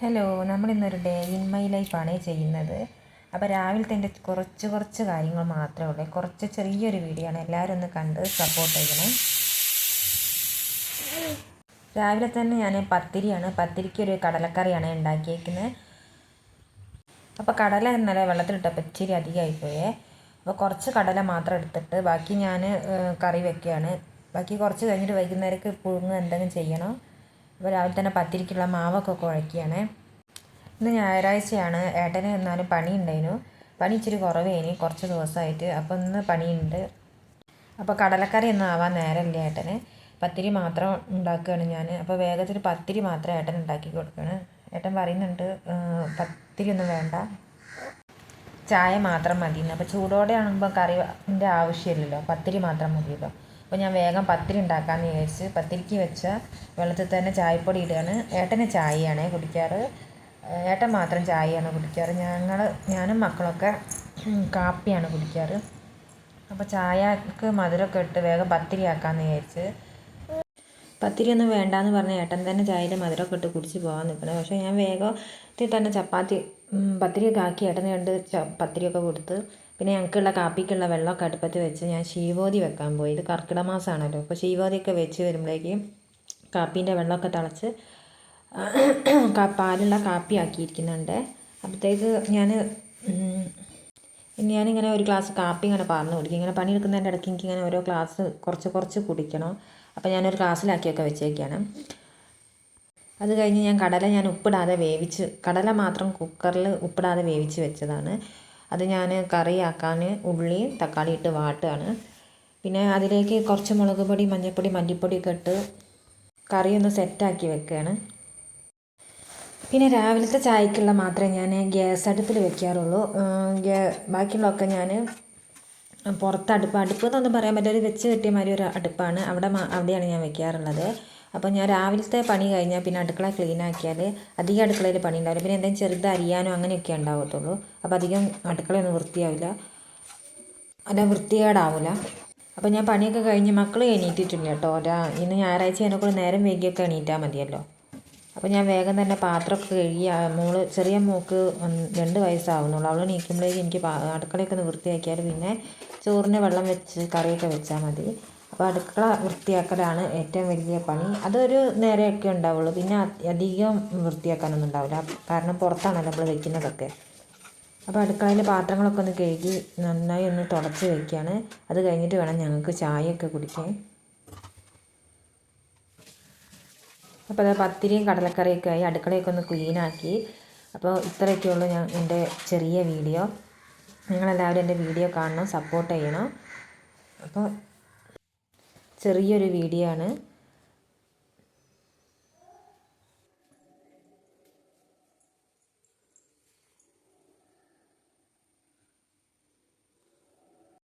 Hello നമ്മൾ ഇന്നൊരു day in my ലൈഫാണ് ചെയ്യുന്നത്. അപ്പോൾ രാവിലത്തെ എന്റെ കുറച്ച് കുറച്ച് കാര്യങ്ങൾ മാത്രമേ ഉള്ളൂ. കുറച്ച് ചെറിയൊരു വീഡിയോ ആണ്. എല്ലാവരും ഒന്ന് കണ്ട് സപ്പോർട്ട് ചെയ്യണേ. രാവിലെ തന്നെ ഞാൻ പത്തിരിയാണ്. പത്തിരിക്ക് ഒരു കടലക്കറിയാണ് ഉണ്ടാക്കിയേക്കുന്നത്. അപ്പോൾ കടല ഇന്നലെ വെള്ളത്തിലിട്ടപ്പോൾ ഇച്ചിരി അധികമായിപ്പോയേ അപ്പോൾ കുറച്ച് കടല മാത്രം എടുത്തിട്ട് ബാക്കി ഞാൻ കറി വെക്കുകയാണ്. ബാക്കി കുറച്ച് കഴിഞ്ഞിട്ട് വൈകുന്നേരക്ക് പുഴുങ്ങ് എന്തെങ്കിലും ചെയ്യണം? അപ്പോൾ രാവിലെ തന്നെ പത്തിരിക്കുള്ള മാവൊക്കെ കുഴക്കുകയാണേ ഇന്ന് ഞായറാഴ്ചയാണ്. ഏട്ടന് എന്നാലും പണി ഉണ്ടായിരുന്നു പണി ഇച്ചിരി കുറവേനി. കുറച്ച് ദിവസമായിട്ട്. അപ്പോൾ ഇന്ന് പണിയുണ്ട്. അപ്പോൾ കടലക്കറി ഒന്നും ആവാൻ നേരമില്ല ഏട്ടന്. പത്തിരി മാത്രം ഉണ്ടാക്കുകയാണ് ഞാൻ അപ്പോൾ വേഗത്തിൽ പത്തിരി മാത്രം ഏട്ടൻ ഉണ്ടാക്കി കൊടുക്കുകയാണ്. ഏട്ടൻ പറയുന്നുണ്ട് പത്തിരി ഒന്നും വേണ്ട. ചായ മാത്രം മതി അപ്പോൾ ചൂടോടെ ആകുമ്പോൾ കറിന്റെ ആവശ്യമില്ലല്ലോ. പത്തിരി മാത്രം മതിയല്ലോ. അപ്പോൾ ഞാൻ വേഗം പത്തിരി ഉണ്ടാക്കാമെന്ന് വിചാരിച്ച് പത്തിരിക്ക് വെച്ച വെള്ളത്തിൽ തന്നെ ചായപ്പൊടി ഇടുകയാണ്. ഏട്ടന് ചായയാണ് കുടിക്കാറ്. ഏട്ടൻ മാത്രം ചായയാണ് കുടിക്കാറ്. ഞങ്ങൾ ഞാനും മക്കളൊക്കെ കാപ്പിയാണ് കുടിക്കാറ്. അപ്പോൾ ചായക്ക് മധുരമൊക്കെ ഇട്ട് വേഗം പത്തിരി ആക്കാമെന്ന് വിചാരിച്ച്. പത്തിരി ഒന്നും വേണ്ടാന്ന് പറഞ്ഞ ഏട്ടൻ തന്നെ ചായയിൽ മധുരമൊക്കെ ഇട്ട് കുടിച്ച് പോകാൻ നിൽക്കണം പക്ഷേ ഞാൻ വേഗത്തിൽ തന്നെ ചപ്പാത്തി പത്തിരിയൊക്കെ ആക്കി ഏട്ടന് കണ്ട് പത്തിരിയൊക്കെ കൊടുത്ത് പിന്നെ ഞങ്ങൾക്കുള്ള കാപ്പിക്കുള്ള വെള്ളമൊക്കെ അടുപ്പത്ത് വെച്ച് ഞാൻ ശീവോതി വെക്കാൻ പോയി. ഇത് കർക്കിടക മാസമാണല്ലോ. അപ്പോൾ ശീവോതിയൊക്കെ വെച്ച് വരുമ്പോഴേക്കും കാപ്പീന്റെ വെള്ളമൊക്കെ തിളച്ച് പാലുള്ള കാപ്പി ആക്കിയിരിക്കുന്നുണ്ട് അപ്പോഴത്തേക്ക് ഞാൻ ഞാനിങ്ങനെ ഒരു ഗ്ലാസ് കാപ്പി ഇങ്ങനെ പറഞ്ഞു കുടിക്കും. ഇങ്ങനെ പണിയെടുക്കുന്നതിന്റെ ഇടയ്ക്ക് എനിക്ക് ഇങ്ങനെ ഓരോ ഗ്ലാസ് കുറച്ച് കുറച്ച് കുടിക്കണം. അപ്പോൾ ഞാനൊരു ഗ്ലാസ്സിലാക്കിയൊക്കെ വെച്ചേക്കാണ്. അത് കഴിഞ്ഞ് ഞാൻ കടല ഞാൻ ഉപ്പിടാതെ വേവിച്ച് കടല മാത്രം കുക്കറിൽ ഉപ്പിടാതെ വേവിച്ച് വെച്ചതാണ്. അത് ഞാൻ കറിയാക്കാൻ ഉള്ളി തക്കാളി ഇട്ട് വാട്ടുകയാണ്. പിന്നെ അതിലേക്ക് കുറച്ച് മുളക് പൊടി മഞ്ഞൾപ്പൊടി മല്ലിപ്പൊടിയൊക്കെ ഇട്ട് കറിയൊന്ന് സെറ്റാക്കി വെക്കുകയാണ്. പിന്നെ രാവിലത്തെ ചായക്കുള്ള മാത്രമേ ഞാൻ ഗ്യാസ് അടുപ്പിൽ വെക്കാറുള്ളൂ. ബാക്കിയുള്ളതൊക്കെ ഞാൻ പുറത്ത് അടുപ്പ് അടുപ്പ് എന്നൊന്നും പറയാൻ പറ്റില്ല. ഒരു വെച്ച് കെട്ടിയ മാതിരി ഒരു അടുപ്പാണ്. അവിടെ അവിടെയാണ് ഞാൻ വെക്കാറുള്ളത്. അപ്പോൾ ഞാൻ രാവിലത്തെ പണി കഴിഞ്ഞാൽ പിന്നെ അടുക്കള ക്ലീൻ ആക്കിയാൽ അധികം അടുക്കളയിൽ പണി ഉണ്ടാവില്ല പിന്നെ എന്തെങ്കിലും ചെറുത് അരിയാനോ അങ്ങനെയൊക്കെ ഉണ്ടാവത്തുള്ളൂ. അപ്പോൾ അധികം അടുക്കളയൊന്നും വൃത്തിയാവില്ല. അല്ല വൃത്തികേടാവില്ല അപ്പോൾ ഞാൻ പണിയൊക്കെ കഴിഞ്ഞ് മക്കൾ എണീറ്റിട്ടില്ല കേട്ടോ. ഒരാ ഇന്ന് ഞായറാഴ്ച അതിനെക്കൂടെ നേരം വൈകിയൊക്കെ എണീറ്റാൽ മതിയല്ലോ. അപ്പോൾ ഞാൻ വേഗം തന്നെ പാത്രമൊക്കെ കഴുകി മോൾ ചെറിയ മോൾക്ക് രണ്ട് വയസ്സാവുന്നുള്ളൂ. അവൾ നീക്കുമ്പോഴേക്കും എനിക്ക് അടുക്കളയൊക്കെ ഒന്ന് വൃത്തിയാക്കിയാൽ പിന്നെ ചോറിന് വെള്ളം വെച്ച് കറിയൊക്കെ വെച്ചാൽ മതി. അപ്പോൾ അടുക്കള വൃത്തിയാക്കലാണ് ഏറ്റവും വലിയ പണി. അതൊരു നേരെയൊക്കെ ഉണ്ടാവുള്ളൂ. പിന്നെ അധികം വൃത്തിയാക്കാനൊന്നും ഉണ്ടാവില്ല. കാരണം പുറത്താണല്ലോ നമ്മൾ വയ്ക്കുന്നതൊക്കെ അപ്പോൾ അടുക്കളയിൽ പാത്രങ്ങളൊക്കെ ഒന്ന് കഴുകി നന്നായി ഒന്ന് തുടച്ച് വയ്ക്കുകയാണ് അത് കഴിഞ്ഞിട്ട് വേണം ഞങ്ങൾക്ക് ചായയൊക്കെ കുടിക്കാൻ. അപ്പോൾ അത് പത്തിരിയും കടലക്കറിയൊക്കെ ആയി അടുക്കളയൊക്കെ ഒന്ന് ക്ലീനാക്കി. അപ്പോൾ ഇത്രയൊക്കെയുള്ളൂ ഞാൻ എന്റെ ചെറിയ വീഡിയോ. നിങ്ങളെല്ലാവരും എന്റെ വീഡിയോ കാണണം സപ്പോർട്ട് ചെയ്യണം. അപ്പോൾ ചെറിയൊരു വീഡിയോ ആണ്.